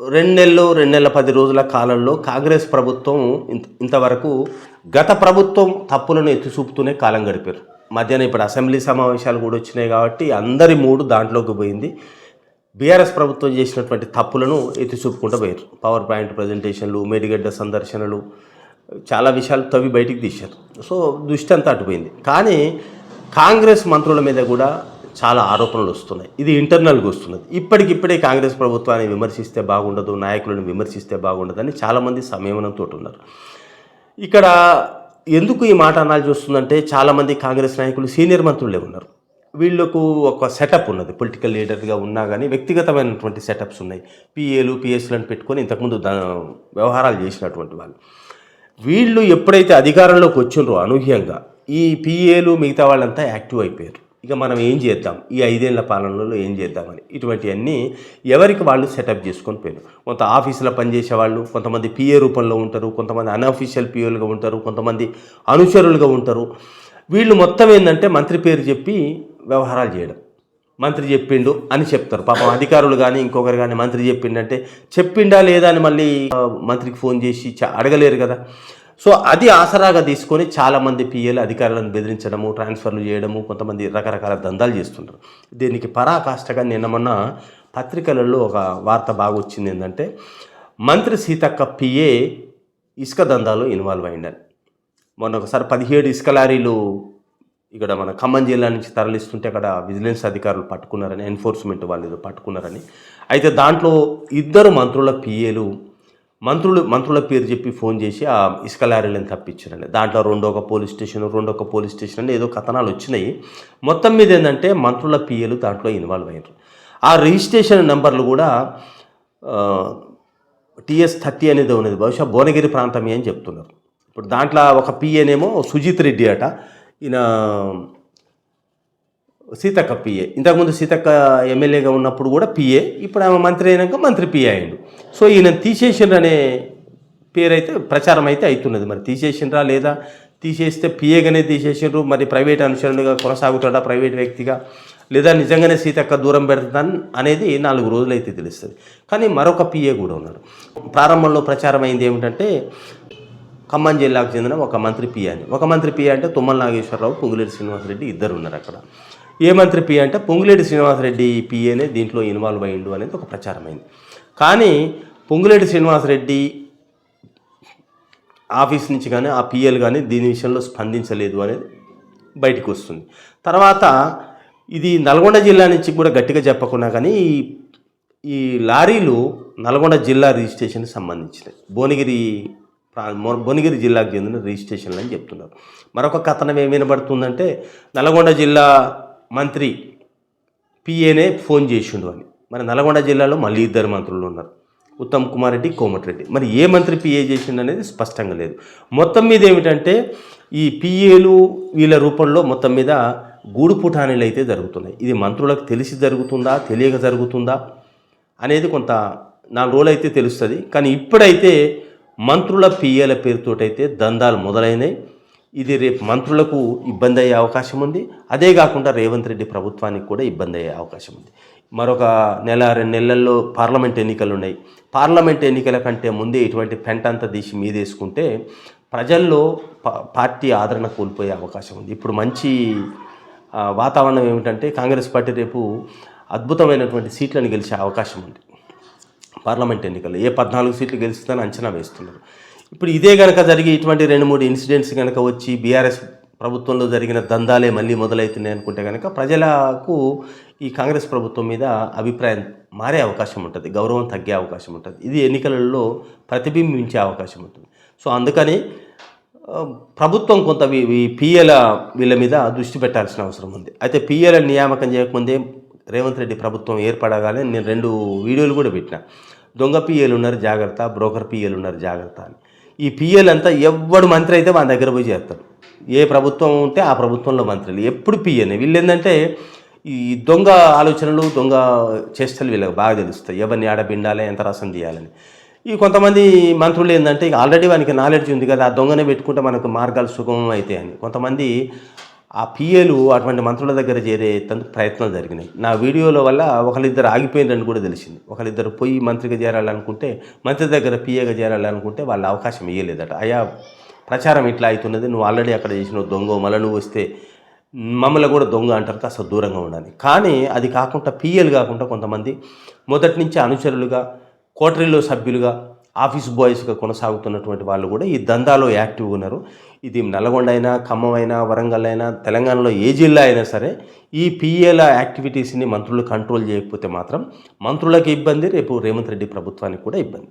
రెండు నెలలు రెండు నెలల పది రోజుల కాలంలో కాంగ్రెస్ ప్రభుత్వం ఇంత ఇంతవరకు గత ప్రభుత్వం తప్పులను ఎత్తి చూపుతూనే కాలం గడిపారు. మధ్యాహ్నం ఇప్పుడు అసెంబ్లీ సమావేశాలు కూడా వచ్చినాయి కాబట్టి అందరి మూడు దాంట్లోకి పోయింది. బీఆర్ఎస్ ప్రభుత్వం చేసినటువంటి తప్పులను ఎత్తి చూపుకుంటూ పోయారు. పవర్ పాయింట్ ప్రజెంటేషన్లు మేడిగడ్డ సందర్శనలు చాలా విషయాలు తవ్వి బయటికి తీశారు. సో దృష్టి అంతా అటుపోయింది కానీ కాంగ్రెస్ మంత్రుల మీద కూడా చాలా ఆరోపణలు వస్తున్నాయి. ఇది ఇంటర్నల్గా వస్తున్నది. ఇప్పటికిప్పుడే కాంగ్రెస్ ప్రభుత్వాన్ని విమర్శిస్తే బాగుండదు నాయకులను విమర్శిస్తే బాగుండదని చాలామంది సంయమనంతో ఉన్నారు ఇక్కడ ఎందుకు ఈ మాట అనాల్సి వస్తుందంటే చాలామంది కాంగ్రెస్ నాయకులు సీనియర్ మంత్రులే ఉన్నారు. వీళ్ళకు ఒక సెటప్ ఉన్నది. పొలిటికల్ లీడర్గా ఉన్నా కానీ వ్యక్తిగతమైనటువంటి సెటప్స్ ఉన్నాయి. పిఏలు పిఎస్లను పెట్టుకొని ఇంతకుముందు వ్యవహారాలు చేసినటువంటి వాళ్ళు. వీళ్ళు ఎప్పుడైతే అధికారంలోకి వచ్చిండ్రో అనూహ్యంగా ఈ పిఏలు మిగతా వాళ్ళంతా యాక్టివ్ అయిపోయారు. ఇక మనం ఏం చేద్దాం? ఈ ఐదేళ్ళ పాలనలో ఏం చేద్దామని? ఇటువంటివన్నీ ఎవరికి వాళ్ళు సెటప్ చేసుకొని పోయారు కొంత ఆఫీసులో పనిచేసే వాళ్ళు కొంతమంది పిఏ రూపంలో ఉంటారు కొంతమంది అన్అఫీషియల్ పిఏలుగా ఉంటారు కొంతమంది అనుచరులుగా ఉంటారు. వీళ్ళు మొత్తం ఏంటంటే మంత్రి పేరు చెప్పి వ్యవహారాలు చేయడం. మంత్రి చెప్పిండు అని చెప్తారు. పాపం అధికారులు కానీ ఇంకొకరు కానీ మంత్రి చెప్పిండంటే చెప్పిండా లేదా? అని మళ్ళీ మంత్రికి ఫోన్ చేసి అడగలేరు కదా. సో అది ఆసరాగా తీసుకొని చాలామంది పిఏలు అధికారులను బెదిరించడము ట్రాన్స్ఫర్లు చేయడము కొంతమంది రకరకాల దందాలు చేస్తుంటారు. దీనికి పరాకాష్ఠగా నిన్న మొన్న పత్రికలలో ఒక వార్త బాగా వచ్చింది ఏంటంటే మంత్రి సీతక్క పిఏ ఇసుక దందాలో ఇన్వాల్వ్ అయిందని మొన్న ఒకసారి పదిహేడు ఇసుక లారీలు ఇక్కడ మన ఖమ్మం జిల్లా నుంచి తరలిస్తుంటే అక్కడ విజిలెన్స్ అధికారులు పట్టుకున్నారని ఎన్ఫోర్స్మెంట్ వాళ్ళు పట్టుకున్నారని. అయితే దాంట్లో ఇద్దరు మంత్రుల పిఏలు మంత్రులు మంత్రుల పేరు చెప్పి ఫోన్ చేసి ఆ ఇసుక లారీలను తప్పించారండి దాంట్లో రెండో ఒక పోలీస్ స్టేషన్ రెండో ఒక పోలీస్ స్టేషన్ అని ఏదో కథనాలు వచ్చినాయి. మొత్తం మీద ఏంటంటే మంత్రుల పిఏలు దాంట్లో ఇన్వాల్వ్ అయ్యారు ఆ రిజిస్ట్రేషన్ నెంబర్లు కూడా టిఎస్ థర్టీ అనేది ఉన్నది. బహుశా భువనగిరి ప్రాంతమే అని చెప్తున్నారు. ఇప్పుడు దాంట్లో ఒక పిఏనేమో సుజిత్ రెడ్డి అట. ఈయన సీతక్క పిఏ ఇంతకుముందు సీతక్క ఎమ్మెల్యేగా ఉన్నప్పుడు కూడా పిఏ ఇప్పుడు ఆమె మంత్రి అయినాక మంత్రి పిఏ అయిండు. సో ఈయన తీసేసిండ్రు అనే పేరైతే ప్రచారం అయితే అవుతున్నది మరి తీసేసిండ్రా లేదా? తీసేస్తే పిఏగానే తీసేసిండ్రు. మరి ప్రైవేట్ అనుసరణగా కొనసాగుతాడా? ప్రైవేట్ వ్యక్తిగా? లేదా నిజంగానే సీతక్క దూరం పెడతాను అనేది నాలుగు రోజులైతే తెలుస్తుంది. కానీ మరొక పిఏ కూడా ఉన్నాడు. ప్రారంభంలో ప్రచారం అయింది ఏమిటంటే ఖమ్మం జిల్లాకు చెందిన ఒక మంత్రి పిఏ అని. ఒక మంత్రి పిఏ అంటే తుమ్మల నాగేశ్వరరావు పొంగులేరు శ్రీనివాసరెడ్డి ఇద్దరు ఉన్నారు అక్కడ. ఏ మంత్రి పిఏ అంటే పొంగులేటి శ్రీనివాసరెడ్డి పిఏనే దీంట్లో ఇన్వాల్వ్ అయ్యిండు అనేది ఒక ప్రచారమైంది. కానీ పొంగులేటి శ్రీనివాసరెడ్డి ఆఫీస్ నుంచి కానీ ఆ పిఎల్ కానీ దీని విషయంలో స్పందించలేదు అనేది బయటికి వస్తుంది. తర్వాత ఇది నల్గొండ జిల్లా నుంచి కూడా గట్టిగా చెప్పకున్నా కానీ ఈ ఈ లారీలు నల్గొండ జిల్లా రిజిస్ట్రేషన్కి సంబంధించినవి. భువనగిరి ప్రా- భువనగిరి జిల్లాకు చెందిన రిజిస్ట్రేషన్లు అని చెప్తున్నారు. మరొక కథనం ఏం వినబడుతుందంటే నల్గొండ జిల్లా మంత్రి పిఏనే ఫోన్ చేసిండు అని. మరి నల్గొండ జిల్లాలో మళ్ళీ ఇద్దరు మంత్రులు ఉన్నారు. ఉత్తమ్ కుమార్ రెడ్డి కోమటిరెడ్డి మరి ఏ మంత్రి పిఏ చేసిండు అనేది స్పష్టంగా లేదు. మొత్తం మీద ఏమిటంటే ఈ పిఏలు వీళ్ళ రూపంలో మొత్తం మీద గూడు పుటానీలు అయితే జరుగుతున్నాయి. ఇది మంత్రులకు తెలిసి జరుగుతుందా తెలియక జరుగుతుందా అనేది కొంత నాలుగు రోజులు అయితే తెలుస్తుంది. కానీ ఇప్పుడైతే మంత్రుల పిఏల పేరుతోటైతే దందాలు మొదలైనాయి. ఇది రేపు మంత్రులకు ఇబ్బంది అయ్యే అవకాశం ఉంది. అదే కాకుండా రేవంత్ రెడ్డి ప్రభుత్వానికి కూడా ఇబ్బంది అయ్యే అవకాశం ఉంది. మరొక నెల రెండు నెలల్లో పార్లమెంట్ ఎన్నికలు ఉన్నాయి. పార్లమెంట్ ఎన్నికల కంటే ముందే ఇటువంటి పెంట అంతా తీసి మీదేసుకుంటే ప్రజల్లో పార్టీ ఆదరణ కోల్పోయే అవకాశం ఉంది. ఇప్పుడు మంచి వాతావరణం ఏమిటంటే కాంగ్రెస్ పార్టీ రేపు అద్భుతమైనటువంటి సీట్లను గెలిచే అవకాశం ఉంది. పార్లమెంట్ ఎన్నికల్లో ఏ పద్నాలుగు సీట్లు గెలుస్తుందని అంచనా వేస్తున్నారు. ఇప్పుడు ఇదే కనుక జరిగి ఇటువంటి రెండు మూడు ఇన్సిడెంట్స్ కనుక వచ్చి బీఆర్ఎస్ ప్రభుత్వంలో జరిగిన దందాలే మళ్ళీ మొదలవుతున్నాయి అనుకుంటే కనుక ప్రజలకు ఈ కాంగ్రెస్ ప్రభుత్వం మీద అభిప్రాయం మారే అవకాశం ఉంటుంది గౌరవం తగ్గే అవకాశం ఉంటుంది. ఇది ఎన్నికలలో ప్రతిబింబించే అవకాశం ఉంటుంది. సో అందుకని ప్రభుత్వం కొంత ఈ పిఎల వీళ్ళ మీద దృష్టి పెట్టాల్సిన అవసరం ఉంది. అయితే పిఎల నియామకం చేయకముందే రేవంత్ రెడ్డి ప్రభుత్వం ఏర్పడగానే నేను రెండు వీడియోలు కూడా పెట్టిన. దొంగ పిఏలు ఉన్నారు జాగ్రత్త. బ్రోకర్ పిఎలు ఉన్నారు జాగ్రత్త అని. ఈ పిఎల్ అంతా ఎవ్వడు మంత్రి అయితే వాళ్ళ దగ్గర పోయి చేస్తారు ఏ ప్రభుత్వం ఉంటే ఆ ప్రభుత్వంలో మంత్రులు. ఎప్పుడు పిఎన్ వీళ్ళు ఏంటంటే ఈ దొంగ ఆలోచనలు దొంగ చేష్టలు వీళ్ళకి బాగా తెలుస్తాయి. ఎవరిని ఆడబిండాలి ఎంత రసం తీయాలని ఈ కొంతమంది మంత్రులు ఏంటంటే ఇక ఆల్రెడీ వానికి నాలెడ్జ్ ఉంది కదా ఆ దొంగనే పెట్టుకుంటే మనకు మార్గాలు సుగమం అవుతాయి అని కొంతమంది ఆ పిఏలు అటువంటి మంత్రుల దగ్గర చేరే ప్రయత్నాలు జరిగినాయి. నా వీడియోల వల్ల ఒకరిద్దరు ఆగిపోయిందని కూడా తెలిసింది. ఒకరిద్దరు పోయి మంత్రిగా చేరాలనుకుంటే మంత్రి దగ్గర పిఏగా చేరాలనుకుంటే వాళ్ళ అవకాశం ఇవ్వలేదట అయా ప్రచారం ఇట్లా అవుతున్నది నువ్వు ఆల్రెడీ అక్కడ చేసిన దొంగ మళ్ళీ నువ్వు వస్తే మమ్మల్ని కూడా దొంగ అంటారు కాస్త దూరంగా ఉండాలి. కానీ అది కాకుండా పిఎల్ కాకుండా కొంతమంది మొదటి నుంచి అనుచరులుగా కోటరీలో సభ్యులుగా ఆఫీస్ బాయ్స్గా కొనసాగుతున్నటువంటి వాళ్ళు కూడా ఈ దందాలో యాక్టివ్గా ఉన్నారు. ఇది నల్గొండ అయినా ఖమ్మం అయినా వరంగల్ అయినా తెలంగాణలో ఏ జిల్లా అయినా సరే ఈ పిఏల యాక్టివిటీస్ని మంత్రులు కంట్రోల్ చేయకపోతే మాత్రం మంత్రులకు ఇబ్బంది రేపు రేవంత్ రెడ్డి ప్రభుత్వానికి కూడా ఇబ్బంది.